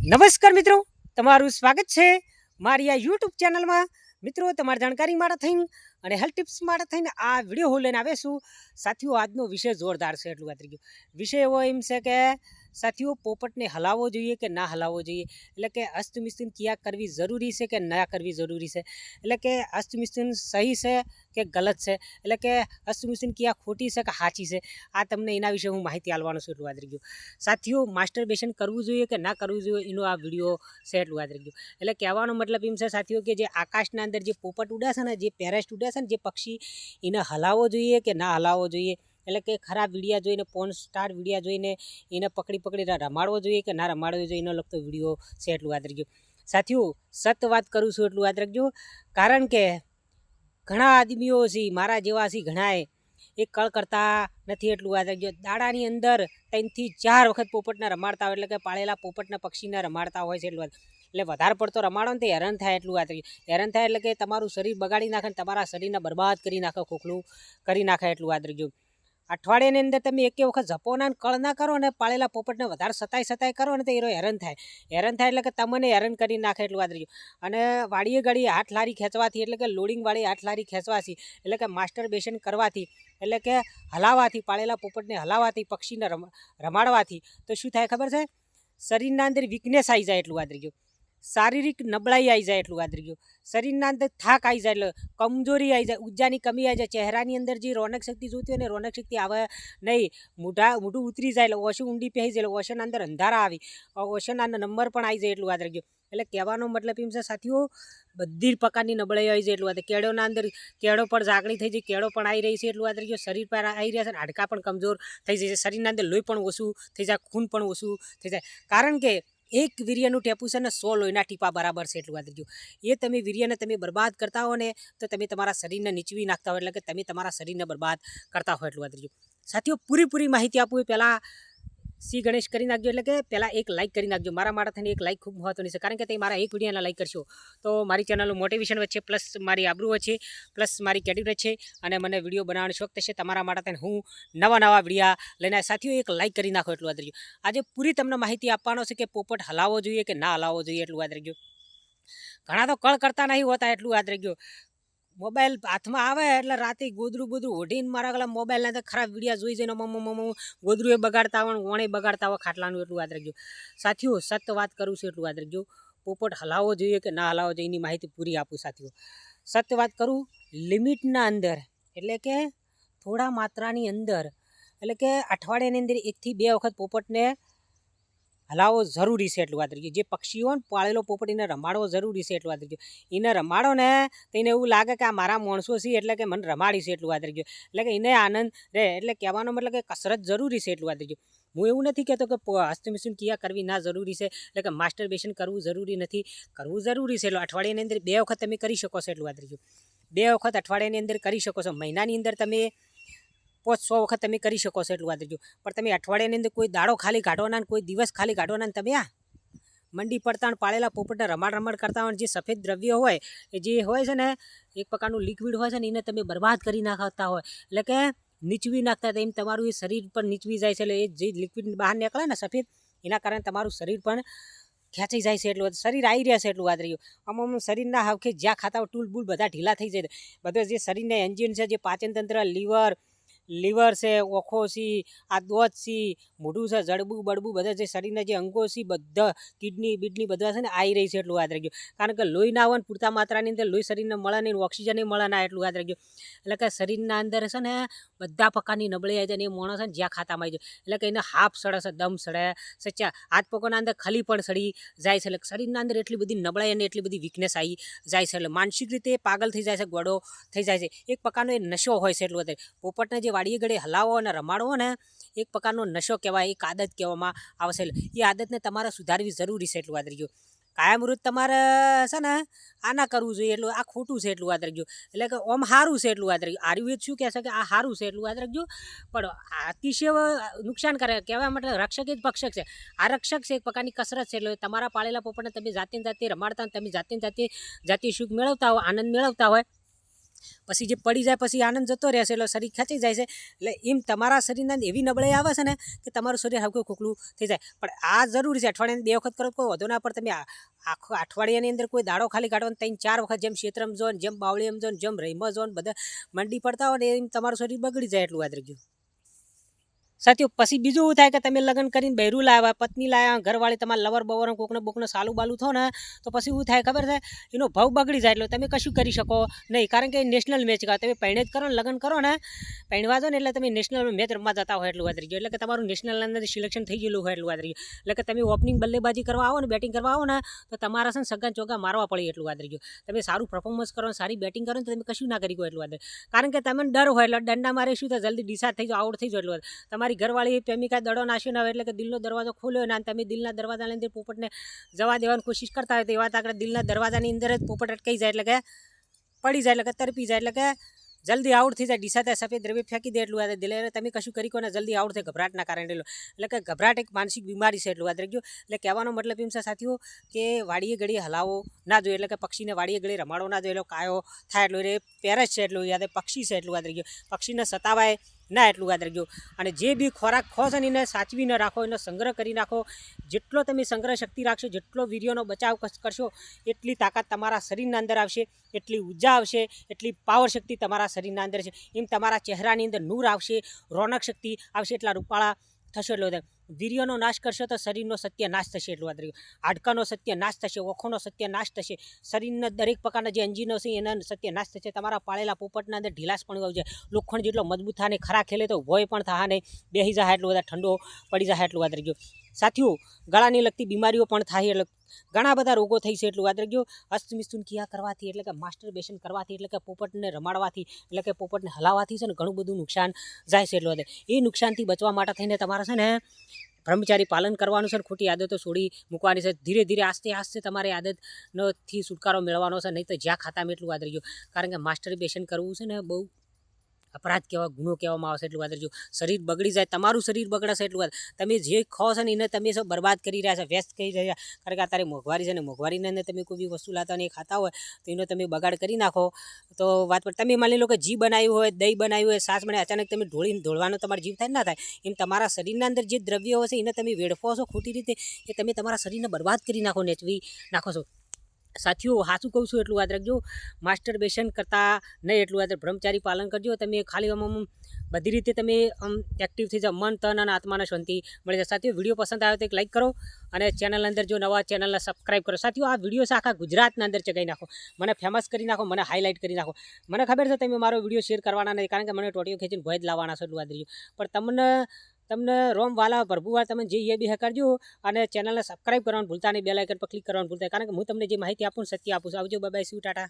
નમસ્કાર મિત્રો, તમારું સ્વાગત છે મારી આ યુટ્યુબ ચેનલમાં. મિત્રો, તમારી જાણકારી માટે થઈને અને હેલ્થ ટિપ્સ માટે થઈને આ વીડિયો હું લઈને આવે છું. સાથીઓ, આજનો વિષય જોરદાર છે, એટલું વાત ગયું. વિષય એવો એમ છે કે સાથીઓ, પોપટને હલાવવો જોઈએ કે ના હલાવવો જોઈએ? એટલે કે અસ્તમિસ્તિન ક્રિયા કરવી જરૂરી છે કે ના કરવી જરૂરી છે? એટલે કે અસ્તમિસ્તિન સહી છે કે ગલત છે? એટલે કે અસ્તમિસ્તિન ક્રિયા ખોટી છે કે સાચી છે? આ તમને એના વિશે હું માહિતી આપવાનો છું, એટલું માસ્ટર સાથીઓ માસ્ટરબેશન કરવું જોઈએ કે ના કરવું જોઈએ? એનો આ વીડિયો છે, એટલું યાદ એટલે કહેવાનો મતલબ એમ છે સાથીઓ કે જે આકાશના અંદર જે પોપટ ઉડે ને, જે પેરેસ્ટ ઉડે ને, જે પક્ષી, એને હલાવવો જોઈએ કે ના હલાવવો જોઈએ? એટલે કે ખરાબ વિડીયા જોઈને પોન સ્ટાર વિડીયા જોઈને એને પકડી પકડીને રમાડવો જોઈએ કે ના રમાડવો જોઈએ એનો લગતો વીડિયો છે એટલું યાદ રાખજો. સાથીઓ, સત વાત કરું છું એટલું યાદ રાખજો. કારણ કે ઘણા આદમીઓ છે, મારા જેવા છે ઘણાએ એ કળ કરતા નથી એટલું યાદ રાખજો. દાડાની અંદર ત્રણથી ચાર વખત પોપટને રમાડતા હોય, એટલે કે પાળેલા પોપટના પક્ષીને રમાડતા હોય છે એટલું યાદ. એટલે વધારે પડતો રમાડો ને તે હેરાન થાય એટલું યાદ રાખજો. હેરાન થાય એટલે કે તમારું શરીર બગાડી નાખે ને તમારા શરીરને બરબાદ કરી નાખે, ખોખલું કરી નાખે એટલું યાદ રાખજો. અઠવાડિયાની અંદર તમે એક વખત ઝપોના કળ ના કરો ને પાળેલા પોપટને વધારે સતાય સતાય કરો ને તો એરો હેરાન થાય. હેરાન થાય એટલે કે તમને હેરાન કરી નાખે એટલું વાત રહ્યું અને વાડીએ ઘડીએ હાથ લારી ખેંચવાથી એટલે કે લોડિંગ વાળી હાથ લારી ખેંચવાથી એટલે કે માસ્ટર બેસન કરવાથી એટલે કે હલાવાથી, પાળેલા પોપટને હલાવાથી, પક્ષીને રમ, રમાડવાથી તો શું થાય ખબર છે? શરીરના અંદર વીકનેસ આવી જાય એટલું વાત રાખજો શારીરિક નબળાઈ આવી જાય એટલું યાદ ગયું. શરીરના અંદર થાક આવી જાય એટલે કમજોરી આવી જાય, ઉર્જાની કમી આવી જાય, ચહેરાની અંદર જે રોનક શક્તિ જોતી હોય ને રોનક શક્તિ આવે નહીં. મોઢા, મોઢું ઉતરી જાય એટલે ઓછું ઊંડી પહેરી જાય એટલે ઓશના અંદર અંધારા આવી ઓશના નંબર પણ આવી જાય એટલું વાદળી ગયું. એટલે કહેવાનો મતલબ એમ છે, સાથીઓ, બધી પ્રકારની નબળાઈ આવી જાય એટલું વાત કેળોના અંદર કેળો પણ જાગણી થઈ જાય, કેળો પણ આવી રહી છે એટલું યાદ ગયો. શરીર પર આવી રહ્યા છે હાડકાં પણ કમજોર થઈ જાય છે. શરીરના અંદર લોહી પણ ઓછું થઈ જાય, ખૂન પણ ઓછું થઈ જાય. કારણ કે એક વીર્યનું ટેપું છે ને સો લોહીના ટીપા બરાબર છે એટલું યાદ એ તમે વીર્યને તમે બરબાદ કરતા હો ને, તો તમે તમારા શરીરને નીચવી નાખતા હો એટલે કે તમે તમારા શરીરને બરબાદ કરતા હો એટલું યાદ રાખજો સાથીઓ, પૂરીપૂરી માહિતી આપું એ પહેલાં સી ગણેશ કરી નાખજો એટલે કે પહેલાં એક લાઇક કરી નાખજો. મારા માટે એક લાઇક ખૂબ મહત્વની છે. કારણ કે તે મારા એક વિડીયોના લાઇક કરશો. તો મારી ચેનલનું મોટિવેશન વચ્ચે પ્લસ મારી આબરૂ વચ્ચે પ્લસ મારી કેટેગરી છે અને મને વીડિયો બનાવવાનો શોખ થશે. તમારા માટે હું નવા નવા વિડીયા લઈને. સાથીઓ, એક લાઇક કરી નાખો એટલું યાદ રાખજો આજે પૂરી તમને માહિતી આપવાનો છે કે પોપટ હલાવવો જોઈએ કે ના હલાવવો જોઈએ એટલું યાદ રાખજો ઘણા તો કળ કરતા નહીં હોતા એટલું યાદ રાખજો મોબાઈલ હાથમાં આવે એટલે રાતે ગોદરું ગોદરું ઓઢીને મારા ગલા મોબાઈલના તો ખરાબ વિડીયા જોઈ જઈને મમ્મ મમ્મ ગોદરું એ બગાડતા હોય ઓણે બગાડતા હોય ખાટલાનું એટલું યાદ રાખજો. સાથીઓ સત્ય વાત કરું છું એટલું યાદ રાખજો. પોપટ હલાવવો જોઈએ કે ના હલાવવો જોઈએ એની માહિતી પૂરી આપું સાથીઓ. સત્ય વાત કરું, લિમિટના અંદર, એટલે કે થોડા માત્રાની અંદર, એટલે કે અઠવાડિયાની અંદર એકથી બે વખત પોપટને હલાવવો જરૂરી છે એટલું વાત રાખજો જે પક્ષીઓને પાળેલો પોપટ એને રમાડવો જરૂરી છે એટલું વાત રાખજો એને રમાડો ને તો એને એવું લાગે કે આ મારા માણસો છે એટલે કે મને રમાડી છે એટલું વાત રાખજો એટલે કે એને આનંદ રહે એટલે કહેવાનો મતલબ કે કસરત જરૂરી છે એટલું વાત રાખજો હું એવું નથી કહેતો કે હસ્તમિશન ક્રિયા કરવી ના જરૂરી છે એટલે કે માસ્ટર બેશન કરવું જરૂરી નથી. કરવું જરૂરી છે એટલે અઠવાડિયાની અંદર બે વખત તમે કરી શકો છો એટલું વાત રાખજો બે વખત અઠવાડિયાની અંદર કરી શકો છો. મહિનાની અંદર તમે પાંચ સો વખત તમે કરી શકો છો એટલું વાત રાખજો પણ તમે અઠવાડિયાની અંદર કોઈ દાડો ખાલી કાઢવાના કોઈ દિવસ ખાલી કાઢવાના તમે આ મંડી પડતા ને પાળેલા પોપટને રમાડ રમાડ કરતા હોય જે સફેદ દ્રવ્ય હોય, એ જે હોય છે ને, એક પ્રકારનું લિક્વિડ હોય છે ને, એને તમે બરબાદ કરી નાખતા હોય. એટલે કે નીચવી નાખતા એમ તમારું એ શરીર પણ નીચવી જાય છે, એટલે એ જે લિક્વિડ બહાર નીકળે ને સફેદ, એના કારણે તમારું શરીર પણ ખેંચી જાય છે એટલું શરીર આવી રહ્યા છે એટલું વાત રહ્યું આમ આમ શરીરના હવખે જ્યાં ખાતા હોય ટૂલ બૂલ બધા ઢીલા થઈ જાય બધા જે શરીરના એન્જિન છે, જે પાચનતંત્ર, લીવર લીવર છે, ઓખો છે, આ દોધ છે, મોઢું છે, જડબું, બડબું બધા જે શરીરના જે અંગો છે, બધા કિડની, બીડની બધા છે ને આવી રહી છે એટલું યાદ રાખજો. કારણ કે લોહી ના ને, પૂરતા માત્રાની અંદર લોહી શરીરને મળે નહીં ઓક્સિજન મળે ના એટલું યાદ રાખજો. એટલે કે શરીરના અંદર છે ને, બધા પ્રકારની નબળી આવી જાય ને, એ માણસ છે ને, જ્યાં ખાતામાં આવી જાય. એટલે કે એને હાફ સડે છે, દમ સડે, સચ્ચા હાથ પગોના અંદર ખલી પણ સડી જાય છે. એટલે શરીરના અંદર એટલી બધી નબળાઈ અને એટલી બધી વીકનેસ આવી જાય છે. એટલે માનસિક રીતે પાગલ થઈ જાય છે, ગોડો થઈ જાય છે. એક પ્રકારનો એ નશો હોય છે, એટલું વધારે પોપટને જે વાડીએ ગળે હલાવો અને રમાડવો ને એક પ્રકારનો નશો કહેવાય, એક આદત કહેવામાં આવશે એ આદતને તમારે સુધારવી જરૂરી છે એટલું યાદ રાખજો કાયમ રોજ તમારે, છે ને આ ના કરવું જોઈએ એટલું, આ ખોટું છે એટલું યાદ રાખજો એટલે કે ઓમ સારું છે એટલું યાદ રાખજો આયુર્વેદ શું કહેશે કે આ સારું છે એટલું યાદ રાખજો પણ અતિશય નુકસાન કરે કહેવાય મતલબ રક્ષક એ જ ભક્ષક છે. આ રક્ષક છે એક પ્રકારની કસરત છે એટલે તમારા પાળેલા પોપટને તમે જાતે ને જાતે રમાડતા તમે જાતે જાતે જાતે સુખ મેળવતા હોય, આનંદ મેળવતા હોય પછી જે પડી જાય પછી આનંદ જતો રહેશે એટલે શરીર ખેંચી જાય છે. એટલે એમ તમારા શરીરના એવી નબળાઈ આવે છે ને કે તમારું શરીર હલકું ખોખલું થઈ જાય. પણ આ જરૂરી છે અઠવાડિયાની બે વખત કરો કોઈ વધુ ના પર તમે આખો અઠવાડિયાની અંદર કોઈ દાડો ખાલી કાઢવાનો ત્રણ ચાર વખત જેમ ક્ષેત્રમ જો ને જેમ બાવળીયમ જો ને જેમ રહીમાં જો બધા મંડી પડતા હોય ને એમ તમારું શરીર બગડી જાય એટલું યાદ રાખજો સાથીઓ, પછી બીજું એવું થાય કે તમે લગ્ન કરીને બહેરું લાવ્યા, પત્ની લાવ્યા ઘરવાળી તમારા લવર બવર કોકને, બોકને સાલું બાલું થો ને, તો પછી એવું થાય, ખબર છે? એનો ભાવ બગડી જાય એટલે તમે કશું કરી શકો નહીં. કારણ કે નેશનલ મેચ કરો તમે પહેણે જ કરો ને, લગ્ન કરો ને, પહેણવા જો ને એટલે તમે નેશનલ મેચ રમવા જતા હોય એટલું વાત એટલે કે તમારું નેશનલ અંદર સિલેક્શન થઈ ગયેલું હોય એટલું વાત એટલે કે તમે ઓપનિંગ બલ્લેબાજી કરવા આવો ને બેટિંગ કરવા આવો ને, તો તમારા છે ને સગા ચોગા મારવા પડે એટલું વાત તમે સારું પરફોર્મન્સ કરો સારી બેટિંગ કરો ને, તો તમે કશું ના કરી ગયો એટલું વાત કારણ કે તમને ડર હોય એટલે દંડા મારે શું થાય? જલ્દી ડિસાઇડ થઈ જાઓ આઉટ થઈ જાઓ એટલું વાત તમારી ઘરવાળી પ્રેમિકા દડો નાખ્યો ના હોય એટલે કે દિલનો દરવાજો ખોલ્યો અને તમે દિલના દરવાજાની અંદર પોપટને જવા દેવાની કોશિશ કરતા હોય તો એવા આગળ દિલના દરવાજાની અંદર જ પોપટ અટકાઈ જાય એટલે કે પડી જાય એટલે કે તરપી જાય એટલે કે જલ્દી આઉટ થઈ જાય. ડીસા સફેદ દ્રવ્ય ફેંકી દે એટલું યાદ દિલે તમે કશું કરી કોને, જલ્દી આઉટ થાય, ગભરાટના કારણે એટલું એટલે કે ગભરાટ એક માનસિક બીમારી છે એટલું વાત રાખજો. એટલે કહેવાનો મતલબ એમ છે સાથીઓ કે વાડીએ ઘડીએ હલાવો ના જોઈએ. એટલે કે પક્ષીને વાડીએ ઘડીએ રમાડો ના જોઈએ. કાયો થાય એટલું એ પેરસ છે એટલું યાદ પક્ષી છે એટલું વાત રાખજો. પક્ષીને સતાવાય ના એટલું યાદ રાખજો. અને જે બી ખોરાક ખો છે ને એને સાચવીને રાખો, એનો સંગ્રહ કરી નાખો. જેટલો તમે સંગ્રહ શક્તિ રાખશો, જેટલો વીર્યોનો બચાવ કરશો, એટલી તાકાત તમારા શરીરના અંદર આવશે, એટલી ઊર્જા આવશે, એટલી પાવર શક્તિ તમારા શરીરના અંદર છે. એમ તમારા ચહેરાની અંદર નૂર આવશે, રોનક શક્તિ આવશે, એટલા રૂપાળા થશો એટલો. વીર્યનો નાશ કરશો તો શરીરનો સત્ય નાશ થશે એટલું વાત રહ્યું હાડકાનો સત્ય નાશ થશે, ઓખોનો સત્ય નાશ થશે. શરીરના દરેક પ્રકારના જે એન્જિનો છે એના સત્ય નાશ થશે. તમારા પાળેલા પોપટના અંદર ઢીલાસ પણ આવશે લોખંડ જેટલો મજબૂત થાય ને ખરા ખેલે તો ભોય પણ થા નહીં બેસી જાય એટલું બધા ઠંડો પડી જાય એટલું વાત રહ્યું સાથીઓ, ગળાની લગતી બીમારીઓ પણ થાય એટલે ઘણા બધા રોગો થઈ છે એટલું યાદ રાખજો અસ્તમિસ્તુન ક્રિયા કરવાથી એટલે કે માસ્ટરબેશન કરવાથી એટલે કે પોપટને રમાડવાથી એટલે કે પોપટને હલાવવાથી છે ને ઘણું બધું નુકસાન જાય છે એટલું વાત એ નુકસાનથી બચવા માટે થઈને તમારે છે ને બ્રહ્મચારી પાલન કરવાનું છે ને ખોટી આદતો છોડી મૂકવાની છે. ધીરે ધીરે આસ્તે આસ્તે તમારી આદતનોથી છુટકારો મેળવવાનો છે. નહીં તો જ્યાં ખાતામાં એટલું યાદ રહીજો કારણ કે માસ્ટરબેશન કરવું છે ને બહુ અપરાધ કહેવા ગુનો કહેવામાં આવશે એટલું વાત જો શરીર બગડી જાય, તમારું શરીર બગડશે એટલું વાત. તમે જે ખો છો ને એને તમે સૌ, બરબાદ કરી રહ્યા છો, વ્યસ્ત કરી રહ્યા. કારણ કે અત્યારે મોંઘવારી છે ને, મોંઘવારીને અંદર તમે કોઈ બી વસ્તુ લાતા એ ખાતા હોય, તો એનો તમે બગાડ કરી નાખો. તો વાત પર, તમે માની લો કે જી બનાવ્યું હોય, દહીં બનાવ્યું હોય, સાસ મને અચાનક તમે ઢોળીને ઢોળવાનો તમારો જીવ થાય ના થાય. એમ તમારા શરીરના અંદર જે દ્રવ્યો હશે એને તમે વેડફો છો ખોટી રીતે, એ તમે તમારા શરીરને બરબાદ કરી નાખો, નેચવી નાખો છો. સાથીઓ સાચું કહું છું એટલું યાદ રાખજો. માસ્ટર બેશન કરતાં નહીં એટલું યાદ બ્રહ્મચારી પાલન કરજો. તમે ખાલી આમ બધી રીતે તમે આમ એક્ટિવ થઈ જાઓ. મન, તન અને આત્માને શાંતિ મળી જાય. સાથીઓ, વીડિયો પસંદ આવે તો એક લાઈક કરો અને ચેનલ અંદર જો નવા ચેનલને સબસ્ક્રાઈબ કરો. સાથીઓ, આ વીડિયો છે આખા ગુજરાતના અંદર ચગાવી નાખો. મને ફેમસ કરી નાખો, મને હાઇલાઇટ કરી નાખો. મને ખબર છે તમે મારો વીડિયો શેર કરવાના નથી કારણ કે મને ટોટીઓ ખેંચીને ભય જ લાવવાના છો એટલું યાદ રહ્યું પણ તમને તમને રોમ વાલા પ્રભુવાર તમે જે એ બી કરજો અને ચેનલને સબસ્ક્રાઈબ કરવાનું ભૂલતા નહીં બે લાઇકન પર ક્લિક કરવાનું ભૂલતા કારણ કે હું તમને જે માહિતી આપું સત્ય આપું છું. આવજો બાય શું ટાટા.